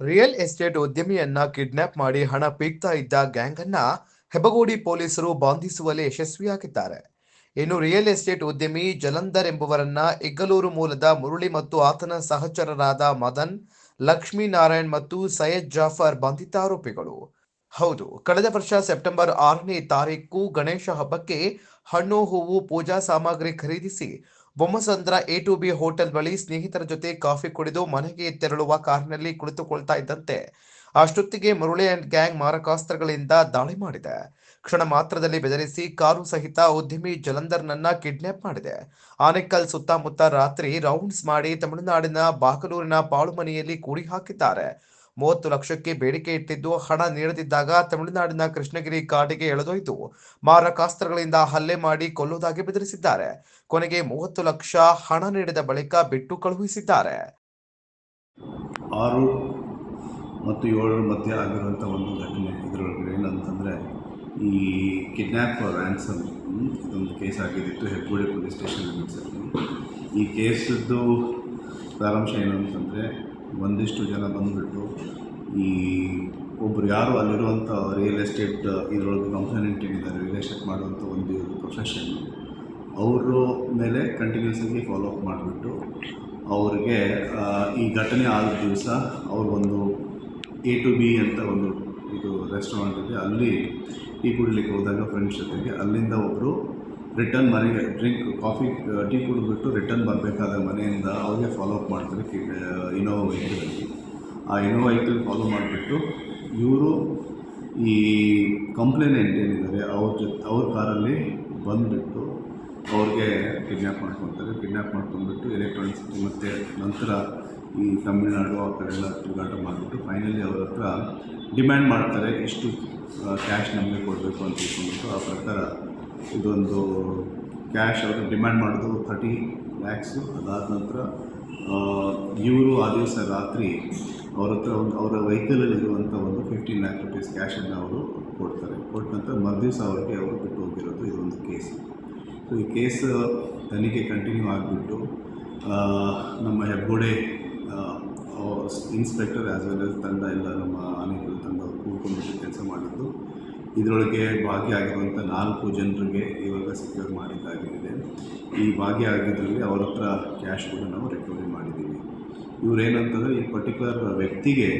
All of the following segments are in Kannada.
ರಿಯಲ್ ಎಸ್ಟೇಟ್ ಉದ್ಯಮಿಯನ್ನ ಕಿಡ್ನಾಪ್ ಮಾಡಿ ಹಣ ಪೀಕ್ತಾ ಇದ್ದ ಗ್ಯಾಂಗ್ ಅನ್ನ ಹೆಬಗೋಡಿ ಪೊಲೀಸರು ಬಾಂಧಿಸುವಲ್ಲಿ ಯಶಸ್ವಿಯಾಗಿದ್ದಾರೆ. ಇನ್ನು ರಿಯಲ್ ಎಸ್ಟೇಟ್ ಉದ್ಯಮಿ ಜಲಂಧರ್ ಎಂಬುವರನ್ನ ಇಗ್ಗಲೂರು ಮೂಲದ ಮುರುಳಿ ಮತ್ತು ಆತನ ಸಹಚರರಾದ ಮದನ್ ಲಕ್ಷ್ಮೀನಾರಾಯಣ್ ಮತ್ತು ಸೈಯದ್ ಜಾಫರ್ ಬಂಧಿತ ಆರೋಪಿಗಳು. ಹೌದು, ಕಳೆದ ವರ್ಷ ಸೆಪ್ಟೆಂಬರ್ ಆರನೇ ತಾರೀಕು ಗಣೇಶ ಹಬ್ಬಕ್ಕೆ ಹಣ್ಣು, ಹೂವು, ಪೂಜಾ ಸಾಮಗ್ರಿ ಖರೀದಿಸಿ Bommasandra A to B hotel ಬಳಿ ಸ್ನೇಹಿತರ ಜೊತೆ ಕಾಫಿ ಕುಡಿದು ಮನೆಗೆ ತೆರಳುವ ಕಾರಿನಲ್ಲಿ ಕುಳಿತುಕೊಳ್ತಾ ಇದ್ದಂತೆ ಅಷ್ಟೊತ್ತಿಗೆ ಮುರುಳಿ ಅಂಡ್ ಗ್ಯಾಂಗ್ ಮಾರಕಾಸ್ತ್ರಗಳಿಂದ ದಾಳಿ ಮಾಡಿದೆ. ಕ್ಷಣ ಮಾತ್ರದಲ್ಲಿ ಬೆದರಿಸಿ ಕಾರು ಸಹಿತ ಉದ್ಯಮಿ ಜಲಂಧರ್ನನ್ನ ಕಿಡ್ನಾಪ್ ಮಾಡಿದೆ. ಆನೆಕಲ್ ಸುತ್ತಮುತ್ತ ರಾತ್ರಿ ರೌಂಡ್ಸ್ ಮಾಡಿ ತಮಿಳುನಾಡಿನ ಬಾಗಲೂರಿನ ಪಾಳುಮನೆಯಲ್ಲಿ ಕೂಡಿ ಹಾಕಿದ್ದಾರೆ. ಮೂವತ್ತು ಲಕ್ಷಕ್ಕೆ ಬೇಡಿಕೆ ಇಟ್ಟಿದ್ದು, ಹಣ ನೀಡದಿದ್ದಾಗ ತಮಿಳುನಾಡಿನ ಕೃಷ್ಣಗಿರಿ ಕಾಡಿಗೆ ಎಳೆದೊಯ್ದು. ಮಾರಕಾಸ್ತ್ರಗಳಿಂದ ಹಲ್ಲೆ ಮಾಡಿ ಕೊಲ್ಲುವುದಾಗಿ ಬೆದರಿಸಿದ್ದಾರೆ. ಕೊನೆಗೆ ಮೂವತ್ತು ಲಕ್ಷ ಹಣ ನೀಡಿದ ಬಳಿಕ ಬಿಟ್ಟು ಕಳುಹಿಸಿದ್ದಾರೆ. ಆರು ಮತ್ತು ಏಳರ ಮಧ್ಯೆ ಆಗಿರುವಂಥ ಒಂದು ಘಟನೆ ಇದರೊಳಗಡೆ ಏನಂತಂದರೆ, ಈ ಕಿಡ್ನ್ಯಾಪ್ ರ್ಯಾನ್ಸಮ್ ಇದೊಂದು ಕೇಸ್ ಆಗಿದ್ದಿತ್ತು ಹೆಬ್ಬಗೋಡಿ ಪೊಲೀಸ್ ಸ್ಟೇಷನ್ ಈ ಕೇಸದ್ದು ಸಾರಾಂಶ ಏನು ಅಂತಂದರೆ ಒಂದಿಷ್ಟು ಜನ ಬಂದುಬಿಟ್ಟು ಈ ಒಬ್ಬರು ಯಾರು ಅಲ್ಲಿರುವಂಥ ರಿಯಲ್ ಎಸ್ಟೇಟ್ ಇದರೊಳಗೆ ಕಂಪ್ಲೇಂಟ್ ಏನಿದ್ದಾರೆ ರಿಯಲ್ ಎಸ್ಟೇಟ್ ಮಾಡುವಂಥ ಒಂದು ಪ್ರೊಫೆಷನ್ ಅವರ ಮೇಲೆ ಕಂಟಿನ್ಯೂಸ್ ಆಗಿ ಫಾಲೋ ಅಪ್ ಮಾಡಿಬಿಟ್ಟು ಅವ್ರಿಗೆ ಈ ಘಟನೆ ಆದ ದಿವಸ ಅವರು ಒಂದು ಎ ಟು ಬಿ ಅಂತ ಒಂದು ಇದು ರೆಸ್ಟೋರೆಂಟ್ ಇದೆ. ಅಲ್ಲಿ ಟೀ ಕುಡಿಲಿಕ್ಕೆ ಹೋದಾಗ ಫ್ರೆಂಡ್ಸ್ ಜೊತೆಗೆ ಅಲ್ಲಿಂದ ಒಬ್ಬರು ರಿಟರ್ನ್ ಮನೆಗೆ ಡ್ರಿಂಕ್, ಕಾಫಿ ಟೀ ಕುಡಿದ್ಬಿಟ್ಟು ರಿಟರ್ನ್ ಬರಬೇಕಾದ ಮನೆಯಿಂದ ಅವ್ರಿಗೆ ಫಾಲೋ ಅಪ್ ಮಾಡ್ತಾರೆ ಇನೋವಾ ವೆಹಿಕಲಲ್ಲಿ ಆ ಇನೋವಾ ವೆಹಿಕಲ್ ಫಾಲೋ ಮಾಡಿಬಿಟ್ಟು ಇವರು ಈ ಕಂಪ್ಲೇನೆಂಟ್ ಏನಿದ್ದಾರೆ, ಅವ್ರ ಜೊತೆ, ಅವ್ರ ಕಾರಲ್ಲಿ ಬಂದುಬಿಟ್ಟು ಅವ್ರಿಗೆ ಕಿಡ್ನ್ಯಾಪ್ ಮಾಡ್ಕೊತಾರೆ. ಕಿಡ್ನ್ಯಾಪ್ ಮಾಡ್ಕೊಂಡ್ಬಿಟ್ಟು ಎಲೆಕ್ಟ್ರಾನಿಕ್ಸ್ ಮತ್ತು ನಂತರ ಈ ತಮಿಳ್ನಾಡು ಆ ಕಡೆ ಎಲ್ಲ ತಿರುಗಾಟ ಮಾಡಿಬಿಟ್ಟು ಫೈನಲಿ ಅವ್ರ ಹತ್ರ ಡಿಮ್ಯಾಂಡ್ ಮಾಡ್ತಾರೆ ಇಷ್ಟು ಕ್ಯಾಶ್ ನಮಗೆ ಕೊಡಬೇಕು ಅಂತ ತಿಳ್ಕೊಂಡ್ಬಿಟ್ಟು ಆ ಪ್ರಕಾರ ಇದೊಂದು ಕ್ಯಾಶ್ ಅವರು ಡಿಮ್ಯಾಂಡ್ ಮಾಡೋದು ಥರ್ಟಿ ಲ್ಯಾಕ್ಸು ಅದಾದ ನಂತರ ಇವರು ಆ ದಿವಸ ರಾತ್ರಿ ಅವ್ರ ಹತ್ರ ಒಂದು, ಅವರ ವೆಹಿಕಲಲ್ಲಿ ಇರುವಂಥ ಒಂದು ಫಿಫ್ಟೀನ್ ಲ್ಯಾಕ್ ರುಪೀಸ್ ಕ್ಯಾಶನ್ನು ಅವರು ಕೊಡ್ತಾರೆ. ಕೊಟ್ಟ ನಂತರ ಮರುದಿವಸ ಅವರಿಗೆ ಅವರು ಬಿಟ್ಟು ಹೋಗಿರೋದು ಇದೊಂದು ಕೇಸ್ ಸೊ ಈ ಕೇಸ್ ತನಿಖೆ ಕಂಟಿನ್ಯೂ ಆಗಿಬಿಟ್ಟು ನಮ್ಮ Hebbagodi inspector as well as ತಂಡ, ಎಲ್ಲ ನಮ್ಮ ಆನೆಗಳ ತಂಡ ಕೂಡ್ಕೊಂಡ್ಬಿಟ್ಟು ಕೆಲಸ ಮಾಡಿದ್ದು. ಇದರೊಳಗೆ ಭಾಗಿಯಾಗಿರುವಂಥ ನಾಲ್ಕು ಜನರಿಗೆ ಇವಾಗ ಸೆಕ್ಯೂರ್ ಮಾಡಿದ್ದಾಗಿದೆ. ಈ ಭಾಗಿಯಾಗಿದ್ದರಲ್ಲಿ ಅವ್ರ ಹತ್ರ ಕ್ಯಾಶ್ ಕೂಡ ನಾವು ರಿಕವರಿ ಮಾಡಿದ್ದೀವಿ. ಇವರೇನಂತಂದರೆ ಈ ಪರ್ಟಿಕ್ಯುಲರ್ ವ್ಯಕ್ತಿಗೆ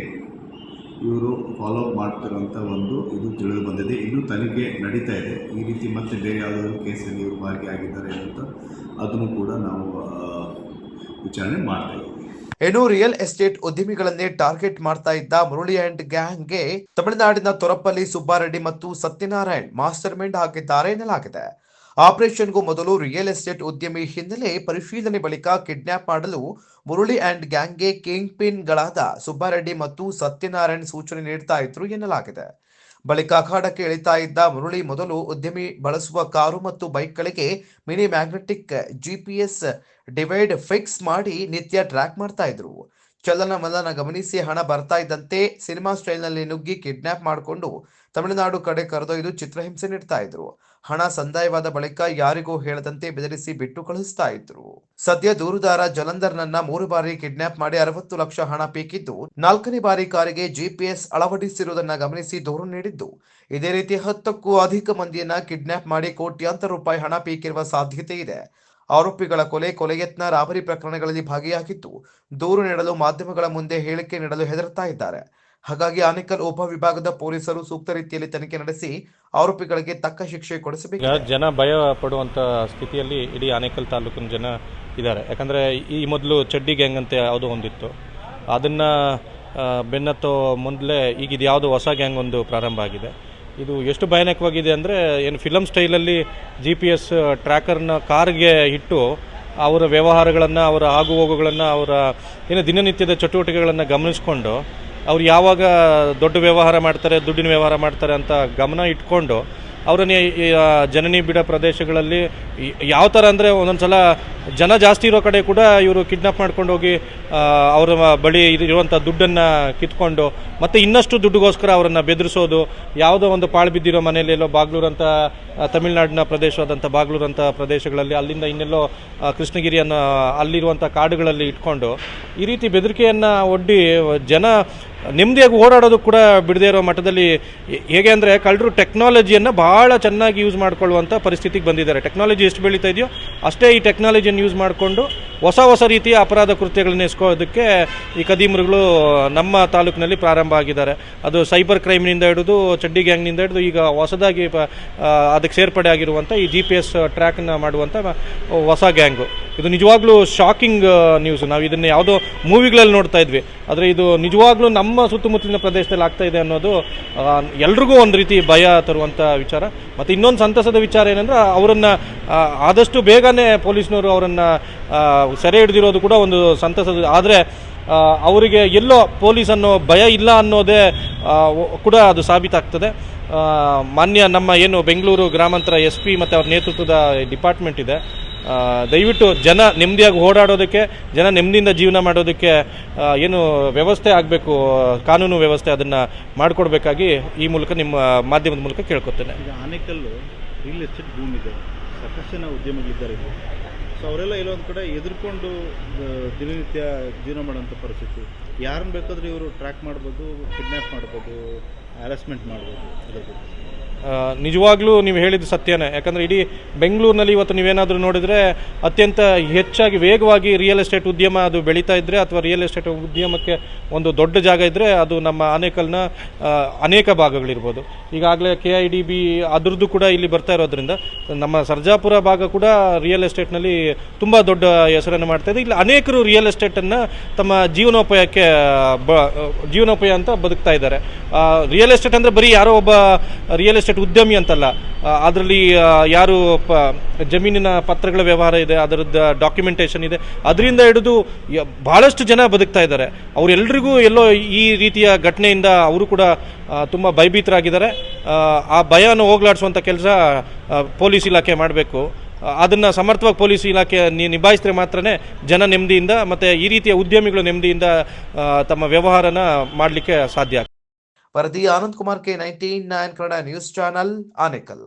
ಇವರು ಫಾಲೋ ಅಪ್ ಮಾಡ್ತಿರೋಂಥ ಒಂದು ಇದು ತಿಳಿದು ಬಂದಿದೆ. ಇನ್ನೂ ತನಿಖೆ ನಡೀತಾ ಇದೆ. ಈ ರೀತಿ ಮತ್ತೆ ಬೇರೆ ಯಾವುದಾದ್ರು ಕೇಸಲ್ಲಿ ಇವರು ಭಾಗಿಯಾಗಿದ್ದಾರೆ ಅಂತ ಅದನ್ನು ಕೂಡ ನಾವು ವಿಚಾರಣೆ ಮಾಡ್ತಾ ಇನ್ನು ರಿಯಲ್ ಎಸ್ಟೇಟ್ ಉದ್ಯಮಿಗಳನ್ನೇ ಟಾರ್ಗೆಟ್ ಮಾಡ್ತಾ ಇದ್ದ ಮುರಳಿ ಅಂಡ್ ಗ್ಯಾಂಗ್ಗೆ ತಮಿಳುನಾಡಿನ ತೊರಪಲ್ಲಿ ಸುಬ್ಬಾರೆಡ್ಡಿ ಮತ್ತು ಸತ್ಯನಾರಾಯಣ್ ಮಾಸ್ಟರ್ ಮೈಂಡ್ ಹಾಕಿದ್ದಾರೆ ಎನ್ನಲಾಗಿದೆ. ಆಪರೇಷನ್ಗೂ ಮೊದಲು ರಿಯಲ್ ಎಸ್ಟೇಟ್ ಉದ್ಯಮಿ ಹಿನ್ನೆಲೆ ಪರಿಶೀಲನೆ ಬಳಿಕ ಕಿಡ್ನಾಪ್ ಮಾಡಲು ಮುರಳಿ ಅಂಡ್ ಗ್ಯಾಂಗ್ಗೆ ಕಿಂಗ್ ಪಿನ್ಗಳಾದ ಸುಬ್ಬಾರೆಡ್ಡಿ ಮತ್ತು ಸತ್ಯನಾರಾಯಣ್ ಸೂಚನೆ ನೀಡ್ತಾ ಇದ್ರು ಎನ್ನಲಾಗಿದೆ. ಬಳಿಕ ಅಖಾಡಕ್ಕೆ ಇಳಿತಾ ಇದ್ದ ಮುರಳಿ ಮೊದಲು ಉದ್ಯಮಿ ಬಳಸುವ ಕಾರು ಮತ್ತು ಬೈಕ್ಗಳಿಗೆ mini magnetic GPS device fix ಮಾಡಿ ನಿತ್ಯ ಟ್ರ್ಯಾಕ್ ಮಾಡ್ತಾ ಇದ್ರು. ಚಲನವಲನ ಗಮನಿಸಿ ಹಣ ಬರ್ತಾ ಇದ್ದಂತೆ ಸಿನಿಮಾ ಸ್ಟೈಲ್ನಲ್ಲಿ ನುಗ್ಗಿ ಕಿಡ್ನಾಪ್ ಮಾಡಿಕೊಂಡು ತಮಿಳುನಾಡು ಕಡೆ ಕರೆದೊಯ್ದು ಚಿತ್ರಹಿಂಸೆ ನೀಡ್ತಾ ಇದ್ರು. ಹಣ ಸಂದಾಯವಾದ ಬಳಿಕ ಯಾರಿಗೂ ಹೇಳದಂತೆ ಬೆದರಿಸಿ ಬಿಟ್ಟು ಕಳಿಸ್ತಾ ಇದ್ರು. ಸದ್ಯ ದೂರುದಾರ ಜಲಂಧರ್ನನ್ನ ಮೂರು ಬಾರಿ ಕಿಡ್ನಾಪ್ ಮಾಡಿ ಅರವತ್ತು ಲಕ್ಷ ಹಣ ಪೀಕಿದ್ದು, ನಾಲ್ಕನೇ ಬಾರಿ ಕಾರಿಗೆ ಜಿಪಿಎಸ್ ಅಳವಡಿಸಿರುವುದನ್ನ ಗಮನಿಸಿ ದೂರು ನೀಡಿದ್ದು. ಇದೇ ರೀತಿ ಹತ್ತಕ್ಕೂ ಅಧಿಕ ಮಂದಿಯನ್ನ ಕಿಡ್ನಾಪ್ ಮಾಡಿ ಕೋಟ್ಯಾಂತರ ರೂಪಾಯಿ ಹಣ ಪೀಕಿರುವ ಸಾಧ್ಯತೆ ಇದೆ. ಆರೋಪಿಗಳ ಕೊಲೆ ಕೊಲೆಯತ್ನ ರಾಬರಿ ಪ್ರಕರಣಗಳಲ್ಲಿ ಭಾಗಿಯಾಗಿದ್ದು ದೂರು ನೀಡಲು ಮಾಧ್ಯಮಗಳ ಮುಂದೆ ಹೇಳಿಕೆ ನೀಡಲು ಹೆದರ್ತಾ ಇದ್ದಾರೆ. ಹಾಗಾಗಿ ಆನೇಕಲ್ ಉಪವಿಭಾಗದ ಪೊಲೀಸರು ಸೂಕ್ತ ರೀತಿಯಲ್ಲಿ ತನಿಖೆ ನಡೆಸಿ ಆರೋಪಿಗಳಿಗೆ ತಕ್ಕ ಶಿಕ್ಷೆ ಕೊಡಿಸಬೇಕು. ಜನ ಭಯ ಪಡುವಂತ ಸ್ಥಿತಿಯಲ್ಲಿ ಇಡೀ ಆನೇಕಲ್ ತಾಲೂಕಿನ ಜನ ಇದ್ದಾರೆ. ಯಾಕಂದ್ರೆ ಈ ಮೊದಲು ಚಡ್ಡಿ ಗ್ಯಾಂಗ್ ಅಂತ ಯಾವುದೋ ಒಂದಿತ್ತು. ಅದನ್ನ ಬೆನ್ನತ್ತೋ ಮೊದಲೇ ಈಗ ಇದು ಯಾವುದೋ ಹೊಸ ಗ್ಯಾಂಗ್ ಒಂದು ಪ್ರಾರಂಭ ಆಗಿದೆ. ಇದು ಎಷ್ಟು ಭಯಾನಕವಾಗಿದೆ ಅಂದರೆ ಏನು ಫಿಲಮ್ ಸ್ಟೈಲಲ್ಲಿ ಜಿ ಪಿ ಎಸ್ ಟ್ರ್ಯಾಕರ್ನ ಕಾರ್ಗೆ ಇಟ್ಟು ಅವರ ವ್ಯವಹಾರಗಳನ್ನು, ಅವರ ಆಗು ಹೋಗುಗಳನ್ನು ಅವರ, ಏನು ದಿನನಿತ್ಯದ ಚಟುವಟಿಕೆಗಳನ್ನು ಗಮನಿಸ್ಕೊಂಡು ಅವ್ರು ಯಾವಾಗ ದೊಡ್ಡ ವ್ಯವಹಾರ ಮಾಡ್ತಾರೆ, ದುಡ್ಡಿನ ವ್ಯವಹಾರ ಮಾಡ್ತಾರೆ ಅಂತ ಗಮನ ಇಟ್ಕೊಂಡು ಅವರನ್ನೇ ಜನನಿ ಬಿಡ ಪ್ರದೇಶಗಳಲ್ಲಿ ಯಾವ ಥರ ಅಂದರೆ ಒಂದೊಂದು ಸಲ ಜನ ಜಾಸ್ತಿ ಇರೋ ಕಡೆ ಕೂಡ ಇವರು ಕಿಡ್ನಾಪ್ ಮಾಡ್ಕೊಂಡು ಹೋಗಿ ಅವರ ಬಳಿ ಇರುವಂಥ ದುಡ್ಡನ್ನು ಕಿತ್ಕೊಂಡು, ಮತ್ತು ಇನ್ನಷ್ಟು ದುಡ್ಡುಗೋಸ್ಕರ ಅವರನ್ನು ಬೆದರಿಸೋದು, ಯಾವುದೋ ಒಂದು ಪಾಳು ಬಿದ್ದಿರೋ ಮನೆಯಲ್ಲಿ ಎಲ್ಲೋ ಬಾಗ್ಲೂರಂಥ ತಮಿಳ್ನಾಡಿನ ಪ್ರದೇಶವಾದಂಥ ಬಾಗ್ಲೂರಂಥ ಪ್ರದೇಶಗಳಲ್ಲಿ ಅಲ್ಲಿಂದ ಇನ್ನೆಲ್ಲೋ ಕೃಷ್ಣಗಿರಿಯನ್ನು ಅಲ್ಲಿರುವಂಥ ಕಾಡುಗಳಲ್ಲಿ ಇಟ್ಕೊಂಡು ಈ ರೀತಿ ಬೆದರಿಕೆಯನ್ನು ಒಡ್ಡಿ, ಜನ ನೆಮ್ಮದಿಯಾಗಿ ಓಡಾಡೋದು ಕೂಡ ಬಿಡದೇ ಇರೋ ಮಟ್ಟದಲ್ಲಿ ಹೇಗೆ ಅಂದರೆ ಕಳ್ಳರು ಟೆಕ್ನಾಲಜಿಯನ್ನು ಭಾಳ ಚೆನ್ನಾಗಿ ಯೂಸ್ ಮಾಡ್ಕೊಳ್ಳುವಂಥ ಪರಿಸ್ಥಿತಿಗೆ ಬಂದಿದ್ದಾರೆ. ಟೆಕ್ನಾಲಜಿ ಎಷ್ಟು ಬೆಳೀತಾ ಇದೆಯೋ ಅಷ್ಟೇ ಈ ಟೆಕ್ನಾಲಜಿಯನ್ನು ಯೂಸ್ ಮಾಡಿಕೊಂಡು ಹೊಸ ಹೊಸ ರೀತಿಯ ಅಪರಾಧ ಕೃತ್ಯಗಳನ್ನ ಎಸ್ಕೋದಕ್ಕೆ ಈ ಕದೀಮರುಗಳು ನಮ್ಮ ತಾಲೂಕಿನಲ್ಲಿ ಪ್ರಾರಂಭ ಆಗಿದ್ದಾರೆ. ಅದು ಸೈಬರ್ ಕ್ರೈಮ್ನಿಂದ ಹಿಡಿದು ಚಡ್ಡಿ ಗ್ಯಾಂಗ್ನಿಂದ ಹಿಡಿದು ಈಗ ಹೊಸದಾಗಿ ಅದಕ್ಕೆ ಸೇರ್ಪಡೆ ಆಗಿರುವಂಥ ಈ ಜಿ ಪಿ ಎಸ್ ಟ್ರ್ಯಾಕ್ನ ಮಾಡುವಂಥ ಹೊಸ ಗ್ಯಾಂಗು. ಇದು ನಿಜವಾಗ್ಲೂ ಶಾಕಿಂಗ್ ನ್ಯೂಸ್ ನಾವು ಇದನ್ನು ಯಾವುದೋ ಮೂವಿಗಳಲ್ಲಿ ನೋಡ್ತಾ ಇದ್ವಿ. ಆದರೆ ಇದು ನಿಜವಾಗ್ಲೂ ನಮ್ಮ ಸುತ್ತಮುತ್ತಲಿನ ಪ್ರದೇಶದಲ್ಲಿ ಆಗ್ತಾ ಇದೆ ಅನ್ನೋದು ಎಲ್ರಿಗೂ ಒಂದು ರೀತಿ ಭಯ ತರುವಂಥ ವಿಚಾರ. ಮತ್ತು ಇನ್ನೊಂದು ಸಂತಸದ ವಿಚಾರ ಏನಂದ್ರೆ, ಅವರನ್ನು ಆದಷ್ಟು ಬೇಗನೆ ಪೊಲೀಸ್ನವರು ಅವರನ್ನು ಸೆರೆ ಹಿಡಿದಿರೋದು ಕೂಡ ಒಂದು ಸಂತಸದ, ಆದರೆ ಅವರಿಗೆ ಎಲ್ಲೋ ಪೊಲೀಸ್ ಅನ್ನೋ ಭಯ ಇಲ್ಲ ಅನ್ನೋದೇ ಕೂಡ ಅದು ಸಾಬೀತಾಗ್ತದೆ. ಮಾನ್ಯ ನಮ್ಮ ಏನು ಬೆಂಗಳೂರು ಗ್ರಾಮಾಂತರ ಎಸ್ ಪಿ ಮತ್ತು ಅವ್ರ ನೇತೃತ್ವದ ಡಿಪಾರ್ಟ್ಮೆಂಟ್ ಇದೆ. ದಯವಿಟ್ಟು ಜನ ನೆಮ್ಮದಿಯಾಗಿ ಓಡಾಡೋದಕ್ಕೆ, ಜನ ನೆಮ್ಮದಿಯಿಂದ ಜೀವನ ಮಾಡೋದಕ್ಕೆ ಏನು ವ್ಯವಸ್ಥೆ ಆಗಬೇಕು, ಕಾನೂನು ವ್ಯವಸ್ಥೆ ಅದನ್ನು ಮಾಡಿಕೊಡ್ಬೇಕಾಗಿ ಈ ಮೂಲಕ ನಿಮ್ಮ ಮಾಧ್ಯಮದ ಮೂಲಕ ಕೇಳ್ಕೊತೇನೆ. ಆನೇಕಲ್ಲು ರಿಯಲ್ ಎಸ್ಟೇಟ್ ಭೂಮಿ ಇದೆ ಸಾಕಷ್ಟು ಜನ ಉದ್ಯಮಿಗಳಿದ್ದಾರೆ ಸೊ ಅವರೆಲ್ಲ ಎಲ್ಲೊಂದು ಕಡೆ ಎದುರ್ಕೊಂಡು ದಿನನಿತ್ಯ ಜೀವನ ಮಾಡೋಂಥ ಪರಿಸ್ಥಿತಿ. ಯಾರನ್ನ ಬೇಕಾದರೂ ಇವರು ಟ್ರ್ಯಾಕ್ ಮಾಡ್ಬೋದು ಕಿಡ್ನ್ಯಾಪ್ ಮಾಡ್ಬೋದು ಹ್ಯಾರಸ್ಮೆಂಟ್ ಮಾಡ್ಬೋದು. ಅದ್ರ ಬಗ್ಗೆ ನಿಜವಾಗ್ಲೂ ನೀವು ಹೇಳಿದ ಸತ್ಯನೇ. ಯಾಕಂದರೆ ಇಡೀ ಬೆಂಗಳೂರಿನಲ್ಲಿ ಇವತ್ತು ನೀವೇನಾದರೂ ನೋಡಿದರೆ ಅತ್ಯಂತ ಹೆಚ್ಚಾಗಿ ವೇಗವಾಗಿ ರಿಯಲ್ ಎಸ್ಟೇಟ್ ಉದ್ಯಮ ಅದು ಬೆಳೀತಾ ಇದ್ದರೆ ಅಥವಾ ರಿಯಲ್ ಎಸ್ಟೇಟ್ ಉದ್ಯಮಕ್ಕೆ ಒಂದು ದೊಡ್ಡ ಜಾಗ ಇದ್ದರೆ ಅದು ನಮ್ಮ ಆನೇಕಲ್ನ ಅನೇಕ ಭಾಗಗಳಿರ್ಬೋದು. ಈಗಾಗಲೇ ಕೆ ಐ ಡಿ ಬಿ ಅದರದ್ದು ಕೂಡ ಇಲ್ಲಿ ಬರ್ತಾ ಇರೋದ್ರಿಂದ ನಮ್ಮ ಸರ್ಜಾಪುರ ಭಾಗ ಕೂಡ ರಿಯಲ್ ಎಸ್ಟೇಟ್ನಲ್ಲಿ ತುಂಬ ದೊಡ್ಡ ಹೆಸರನ್ನು ಮಾಡ್ತಾ ಇದೆ. ಇಲ್ಲಿ ಅನೇಕರು ರಿಯಲ್ ಎಸ್ಟೇಟನ್ನು ತಮ್ಮ ಜೀವನೋಪಾಯಕ್ಕೆ ಜೀವನೋಪಾಯ ಅಂತ ಬದುಕ್ತಾ ಇದ್ದಾರೆ. ರಿಯಲ್ ಎಸ್ಟೇಟ್ ಅಂದರೆ ಬರೀ ಯಾರೋ ಒಬ್ಬ ರಿಯಲ್ ಎಸ್ಟೇಟ್ ಉದ್ಯಮಿ ಅಂತಲ್ಲ. ಅದರಲ್ಲಿ ಯಾರು ಪ ಜಮೀನಿನ ಪತ್ರಗಳ ವ್ಯವಹಾರ ಇದೆ ಅದರದ್ದು ಡಾಕ್ಯುಮೆಂಟೇಷನ್ ಇದೆ. ಅದರಿಂದ ಹಿಡಿದು ಭಾಳಷ್ಟು ಜನ ಬದುಕ್ತಾ ಇದ್ದಾರೆ. ಅವರೆಲ್ಲರಿಗೂ ಎಲ್ಲೋ ಈ ರೀತಿಯ ಘಟನೆಯಿಂದ ಅವರು ಕೂಡ ತುಂಬ ಭಯಭೀತರಾಗಿದ್ದಾರೆ. ಆ, ಭಯನ ಹೋಗ್ಲಾಡಿಸುವಂಥ ಕೆಲಸ ಪೊಲೀಸ್ ಇಲಾಖೆ ಮಾಡಬೇಕು. ಅದನ್ನು ಸಮರ್ಥವಾಗಿ ಪೊಲೀಸ್ ಇಲಾಖೆ ನಿಭಾಯಿಸಿದ್ರೆ ಮಾತ್ರನೇ ಜನ ನೆಮ್ಮದಿಯಿಂದ ಮತ್ತು ಈ ರೀತಿಯ ಉದ್ಯಮಿಗಳು ನೆಮ್ಮದಿಯಿಂದ ತಮ್ಮ ವ್ಯವಹಾರನ ಮಾಡಲಿಕ್ಕೆ ಸಾಧ್ಯ वरदी Anand Kumar K nineteen nine Kannada news channel Anekal.